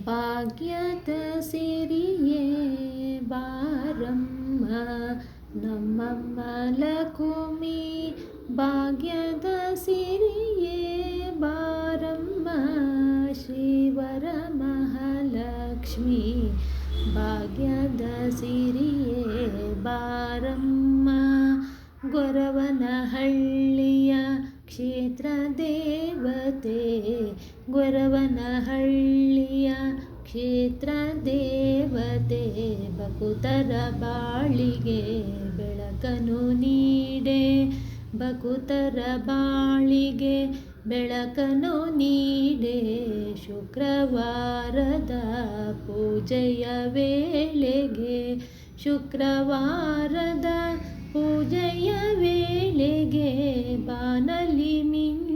ಭಾಗ್ಯದ ಸಿರಿಯೇ ಬಾರಮ್ಮ ನಮ್ಮಮ್ಮ ಲಕುಮಿ ಭಾಗ್ಯದ ಸಿರಿಯೇ ಬಾರಮ್ಮ ಶ್ರೀವರ ಮಹಾಲಕ್ಷ್ಮಿ, ಭಾಗ್ಯದ ಸಿರಿಯೇ ಬಾರಮ್ಮ. ಗೊರವನಹಳ್ಳಿಯ ಕ್ಷೇತ್ರ ದೇವತೆ ಗೊರವನಹಳ್ಳಿಯ ಕ್ಷೇತ್ರ ದೇವತೆ ಬಕುತರ ಬಾಳಿಗೆ ಬೆಳಕನು ನೀಡೆ. ಬಕುತರ ಬಾಳಿಗೆ ಬೆಳಕನು ನೀಡೆ. ಶುಕ್ರವಾರದ ಪೂಜೆಯ ವೇಳೆಗೆ, ಶುಕ್ರವಾರದ ಪೂಜೆಯ ವೇಳೆಗೆ ಬಾನಲಿ ಮಿಂಚು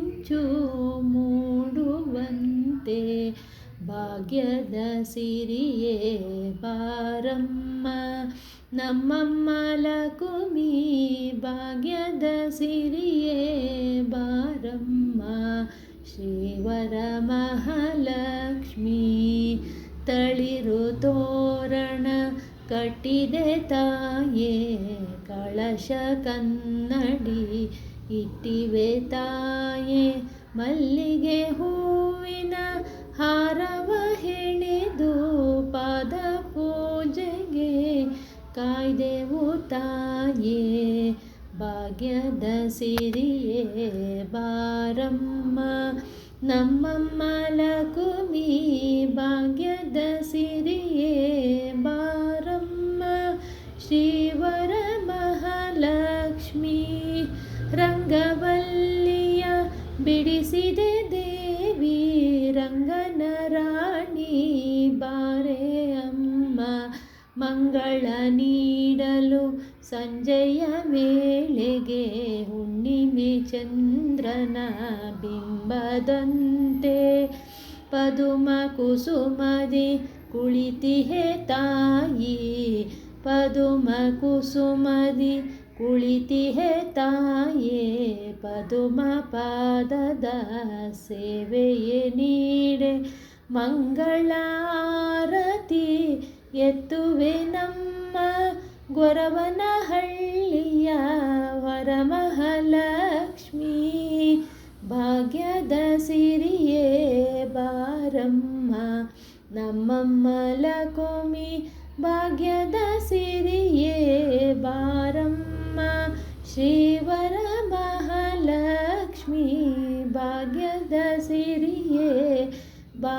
ಭಾಗ್ಯದ ಸಿರಿಯೇ ಬಾರಮ್ಮ, ನಮ್ಮಮ್ಮ ಲಕುಮಿ ಭಾಗ್ಯದ ಸಿರಿಯೇ ಬಾರಮ್ಮ, ಶ್ರೀವರ ಮಹಾಲಕ್ಷ್ಮಿ. ತಳಿರು ತೋರಣ ಕಟ್ಟಿದೆ ತಾಯೇ, ಕಳಶ ಕನ್ನಡಿ ಇಟ್ಟಿವೆ ತಾಯೇ ಮಲ್ಲಿಗೆ ಹೂವಿನ ಹಾರವ ಹೆಣೆದು ಪಾದ ಪೂಜೆಗೆ ಕಾಯ್ದೆವು ತಾಯೇ, ಭಾಗ್ಯದ ಸಿರಿಯೇ ಬಾರಮ್ಮ. ನಮ್ಮಮ್ಮ ಲಕುಮಿ ಭಾಗ್ಯದ ಸಿರಿಯೇ ಬಾರಮ್ಮ. ಶ್ರೀವರ ಮಹಾಲಕ್ಷ್ಮೀ ರಂಗವಲ್ಲಿಯ ಬಿಡಿಸಿದೆ ದೇವಿ, ರಂಗನ ರಾಣಿ. ಬಾರೆ ಅಮ್ಮ, ಮಂಗಳ ನೀಡಲು ಸಂಜೆಯ ವೇಳೆಗೆ ಹುಣ್ಣಿಮೆ ಚಂದ್ರನ ಬಿಂಬದಂತೆ ಪದುಮ ಕುಸುಮದಿ ಕುಳಿತಿಹೆ ತಾಯಿ. ಪದುಮ ಕುಸುಮದಿ ಕುಳಿತಿಹೆ ತಾಯೇ, ಪದುಮ ಪಾದದ ಸೇವೆಯೇ ನೀಡೆ. ಮಂಗಳಾರತಿ ಎತ್ತುವೆ ನಮ್ಮ ಗೊರವನಹಳ್ಳಿಯ ವರಮಹಾಲಕ್ಷ್ಮಿ. ಭಾಗ್ಯದ ಸಿರಿಯೇ ಬಾರಮ್ಮ, ನಮ್ಮಮ್ಮ ಲಕುಮಿ. ಭಾಗ್ಯದ ಸಿರಿಯೇ ಬಾರಮ್ಮ. ಶ್ರೀವರ ಮಹಾಲಕ್ಷ್ಮಿ ಭಾಗ್ಯದ ಸಿರಿಯೇ ಬಾ